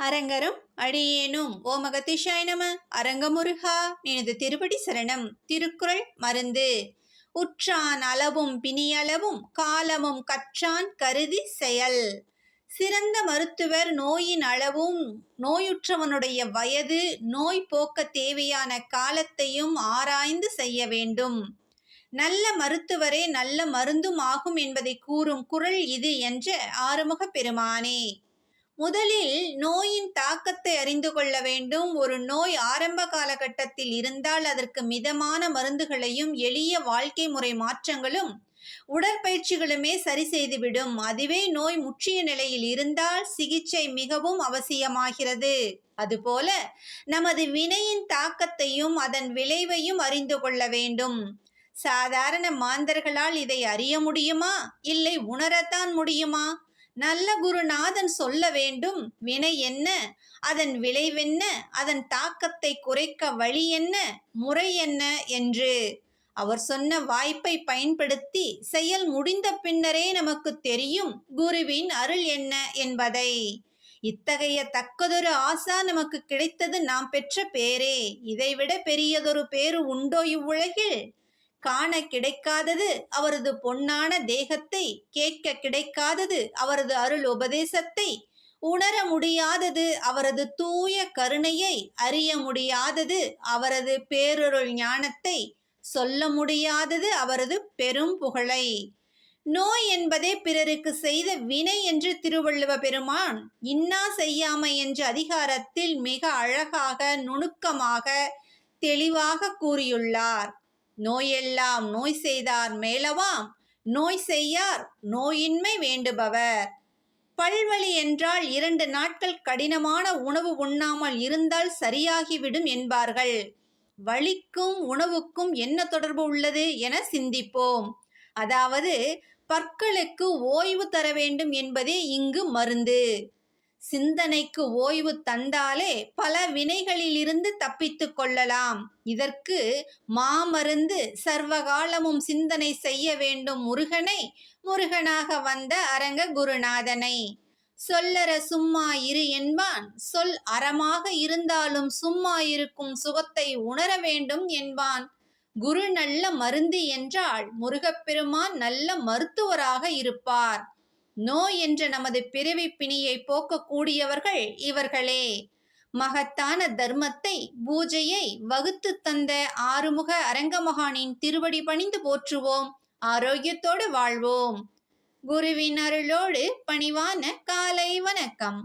அரங்கரும் அடியேனும். ஓமகதிஷாய் நம. அரங்கமுருகா எனது திருப்படி சரணம். திருக்குறள் மருந்து. உற்றான் அளவும் பிணியளவும் காலமும் கற்றான் கருதி செயல். சிறந்த மருத்துவர் நோயின் அளவும் நோயுற்றவனுடைய வயது நோய் போக்க தேவையான காலத்தையும் ஆராய்ந்து செய்ய வேண்டும். நல்ல மருத்துவரே நல்ல மருந்தும் ஆகும் என்பதை கூறும் குறள் இது என்ற ஆறுமுக பெருமானே. முதலில் நோயின் தாக்கத்தை அறிந்து கொள்ள வேண்டும். ஒரு நோய் ஆரம்ப காலகட்டத்தில் இருந்தால் அதற்கு மிதமான மருந்துகளையும் எளிய வாழ்க்கை முறை மாற்றங்களும் உடற்பயிற்சிகளுமே சரி செய்துவிடும். அதுவே நோய் முற்றிய நிலையில் இருந்தால் சிகிச்சை மிகவும் அவசியமாகிறது. அதுபோல நமது வினையின் தாக்கத்தையும் அதன் விளைவையும் அறிந்து கொள்ள வேண்டும். சாதாரண மாந்தர்களால் இதை அறிய முடியுமா? இல்லை உணரத்தான் முடியுமா? நல்ல குருநாதன் சொல்ல வேண்டும். வினை என்ன? அதன் விளைவென்ன அதன் தாக்கத்தை குறைக்க வழி என்ன? முறை என்ன? என்று. அவர் சொன்ன வாய்ப்பை பயன்படுத்தி செயல் முடிந்த பின்னரே நமக்கு தெரியும் குருவின் அருள் என்ன என்பதை. இத்தகைய தக்கதொரு ஆசா நமக்கு கிடைத்தது நாம் பெற்ற பேரே. இதைவிட பெரியதொரு பேரு உண்டோ இவ்வுலகில்? காண கிடைக்காதது அவரது பொன்னான தேகத்தை கேட்க கிடைக்காதது அவரது அருள் உபதேசத்தை உணர முடியாதது அவரது தூய கருணையை அறிய முடியாதது அவரது பேரொருள் ஞானத்தை சொல்ல முடியாதது அவரது பெரும் புகழை. நோய் என்பதே பிறருக்கு செய்த வினை என்று திருவள்ளுவ பெருமான் இன்னா செய்யாமை என்ற அதிகாரத்தில் மிக அழகாக நுணுக்கமாக தெளிவாக கூறியுள்ளார். நோயெல்லாம் நோய் செய்தார் மேலவாம். நோய் செய்யார் நோயின்மை வேண்டுபவர். பல்வழி என்றால் இரண்டு நாட்கள் கடினமான உணவு உண்ணாமல் இருந்தால் சரியாகிவிடும் என்பார்கள். வலிக்கும் உணவுக்கும் என்ன தொடர்பு உள்ளது என சிந்திப்போம். அதாவது பற்களுக்கு ஓய்வு தர வேண்டும் என்பதே இங்கு மருந்து. சிந்தனைக்கு ஓய்வு தந்தாலே பல வினைகளிலிருந்து தப்பித்து கொள்ளலாம். இதற்கு மாமருந்து சர்வகாலமும் சிந்தனை செய்ய வேண்டும் முருகனை முருகனாக வந்த அரங்க குருநாதனை. சொல்லற சும்மா இரு என்பான் சொல் அறமாக இருந்தாலும் சும்மா இருக்கும் சுகத்தை உணர வேண்டும் என்பான். குரு நல்ல மருந்து என்றால் முருகப்பெருமான் நல்ல மருத்துவராக இருப்பார். நோய் என்ற நமது பிறவி பிணியை போக்கக்கூடியவர்கள் இவர்களே. மகத்தான தர்மத்தை பூஜையை வகுத்து தந்த ஆறுமுக அரங்கமகானின் திருவடி பணிந்து போற்றுவோம். ஆரோக்கியத்தோடு வாழ்வோம். குருவின் அருளோடு பணிவான காலை வணக்கம்.